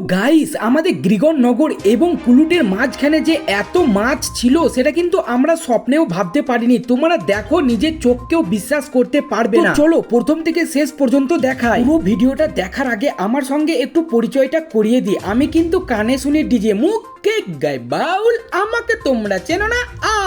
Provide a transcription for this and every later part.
Guys আমাদের নগর এবং কুলুটের মাঝখানে যে এত মাছ ছিল সেটা কিন্তু আমরা স্বপ্নেও ভাবতে পারিনি। তোমরা দেখো নিজের চোখকেও বিশ্বাস করতে পারবে না। চলো প্রথম থেকে শেষ পর্যন্ত দেখাই। পুরো ভিডিওটা দেখার আগে আমার সঙ্গে একটু পরিচয়টা করিয়ে দিই। আমি কিন্তু কানে শুনে ডিজে মুখ কেক গাই বাউল আমাকে তোমরা চেনো না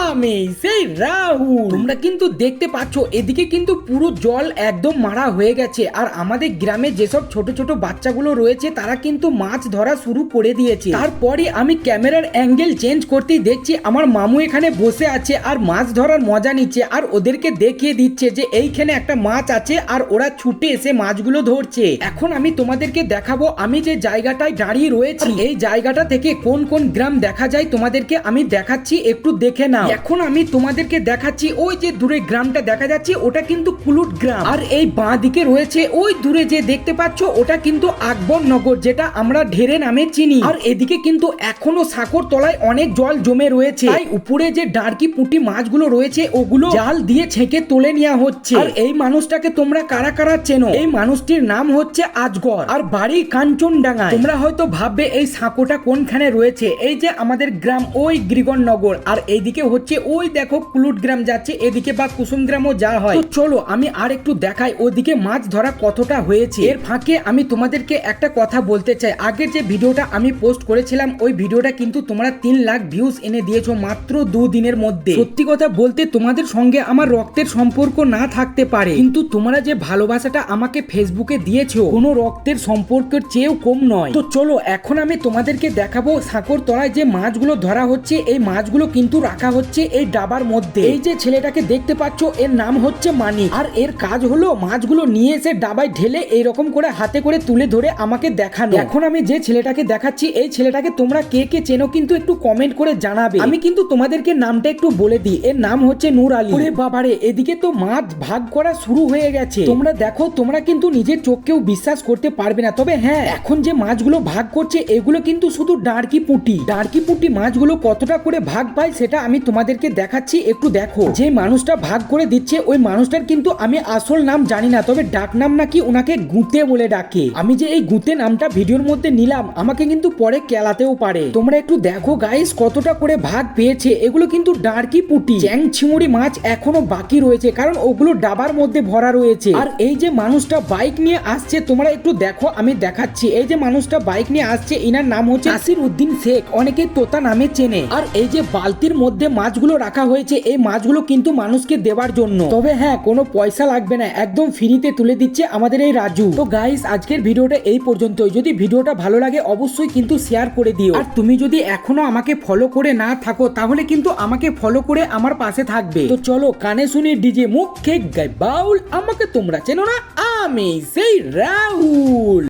আমি সেই রাহুল। তোমরা কিন্তু দেখতে পাচ্ছ এদিকে কিন্তু পুরো জল একদম মারা হয়ে গেছে। আর আমাদের গ্রামে যেসব ছোট ছোট বাচ্চাগুলো রয়েছে তারা কিন্তু মাছ ধরা শুরু করে দিয়েছে। তারপরে আমি ক্যামেরার অ্যাঙ্গেল চেঞ্জ করতেই দেখছি আমার মামু এখানে বসে আছে আর মাছ ধরার মজা নিচ্ছে। আর ওদেরকে দেখিয়ে দিচ্ছে যে এইখানে একটা মাছ আছে আর ওরা ছুটে এসে মাছগুলো ধরছে। এখন আমি তোমাদেরকে দেখাবো আমি যে জায়গাটায় দাঁড়িয়ে রয়েছি এই জায়গাটা থেকে কোন কোন গ্রাম দেখা যায় তোমাদেরকে আমি দেখাচ্ছি, একটু দেখে নাও। এখন আমি তোমাদেরকে দেখাচ্ছি, ওই যে দূরে গ্রামটা দেখা যাচ্ছে, ওটা কিন্তু কুলুট গ্রাম। আর এই বাঁ দিকে রয়েছে, ওই দূরে যে দেখতে পাচ্ছ, ওটা কিন্তু আকবর নগর, যেটা আমরা ঢেরে নামে চিনি। আর এদিকে কিন্তু এখনও সাকর তলায় অনেক জল জমে রয়েছে। তাই উপরে যে ডার্কি পুঁটি মাছগুলো রয়েছে, ওগুলো জাল দিয়ে ছেঁকে তুলে নেওয়া হচ্ছে। আর এই মানুষটাকে তোমরা কারা কারা চেনো? এই মানুষটির নাম হচ্ছে আজগর। আর বাড়ি কাঞ্চনডাঙ্গা তোমরা হয়তো ভাববে, এই সাঁকোটা কোনখানে রয়েছে? এই যে আমাদের গ্রাম, ওই গ্রিগন নগর আর এইদিকে হচ্ছে ওই দেখো কুলুট গ্রাম যাচ্ছে, এদিকে বা কুসুম গ্রামও যা হয়। তো চলো, আমি আর একটু দেখাই ওদিকে মাছ ধরা কতটা হয়েছে। এর ফাঁকে আমি তোমাদেরকে একটা কথা বলতে চাই। আগের যে ভিডিওটা আমি পোস্ট করেছিলাম, ওই ভিডিওটা কিন্তু তোমরা তিন লাখ ভিউজ এনে দিয়েছ মাত্র দু দিনের মধ্যে। সত্যি কথা বলতে তোমাদের সঙ্গে আমার রক্তের সম্পর্ক না থাকতে পারে। কিন্তু তোমরা যে ভালোবাসাটা আমাকে ফেসবুকে দিয়েছ, কোনো রক্তের সম্পর্কের চেয়েও কম নয়। তো চলো, এখন আমি তোমাদেরকে দেখাবো সাঁকর তলায় যে মাছগুলো ধরা হচ্ছে, এই মাছগুলো কিন্তু রাখা হচ্ছে এই ডাবার মধ্যে। এই যে ছেলেটাকে দেখতে পাচ্ছ, এর নাম হচ্ছে মানিক। আর এর কাজ হলো মাছগুলো নিয়ে এসে ডাবায় ঢেলে এইরকম করে হাতে করে তুলে ধরে আমাকে দেখানো। এখন আমি যে ছেলেটাকে দেখাচ্ছি, এই ছেলেটাকে তোমরা কে কে চেনো কিন্তু একটু কমেন্ট করে জানাবে। আমি কিন্তু তোমাদেরকে নামটা একটু বলে দিই। এর নাম হচ্ছে নূর আলী। ওরে বাবারে, এদিকে তো মাছ ভাগ করা শুরু হয়ে গেছে। তোমরা দেখো, তোমরা কিন্তু নিজের চোখকেও বিশ্বাস করতে পারবে না। তবে হ্যাঁ এখন যে মাছগুলো ভাগ করছে, এগুলো কিন্তু শুধু ডার্কি পুঁটি। ডার্কি পুঁটি মাছগুলো কতটা করে ভাগ পায় সেটা আমি তোমাদেরকে দেখাচ্ছি, একটু দেখো। যে মানুষটা ভাগ করে দিচ্ছে, ওই মানুষটার কিন্তু আমি আসল নাম জানি না, তবে ডাক নাম নাকি ওনাকে গুঁতে বলে ডাকে। আমি যে এই গুঁতে নামটা ভিডিওর মধ্যে নিলাম, আমাকে কিন্তু পরে কেলাতেও পারে। তোমরা একটু দেখো গাইস কতটা করে ভাগ পেয়েছে। এগুলো কিন্তু ডার্কি পুঁটি। চ্যাং ছিমুড়ি মাছ এখনও বাকি রয়েছে, কারণ ওগুলো ডাবার মধ্যে ভরা রয়েছে। আর এই যে মানুষটা বাইক নিয়ে আসছে, তোমরা একটু দেখো, আমি দেখাচ্ছি। এই যে মানুষটা বাইক নিয়ে আসছে, ইনার নাম হচ্ছে আসির উদ্দিন শেখ। অনেকে তোতা নামে চেনে। আর এই যে বালতির মধ্যে মাছগুলো রাখা হয়েছে, এই মাছগুলো কিন্তু মানুষকে দেওয়ার জন্য। তবে হ্যাঁ কোনো পয়সা লাগবে না, একদম ফ্রিতে তুলে দিচ্ছে আমাদের এই রাজু। তো গাইস আজকের ভিডিওটা এই পর্যন্তই। যদি ভিডিওটা ভালো লাগে, অবশ্যই কিন্তু শেয়ার করে দিও। আর তুমি যদি এখনও আমাকে ফলো করে না থাকো, তাহলে কিন্তু আমাকে ফলো করে আমার পাশে থাকবে। তো চলো, কানে শুনি ডিজে মুখ খেক গাই বাউল, আমাকে তোমরা চেনো না? আমি সেই রাহুল।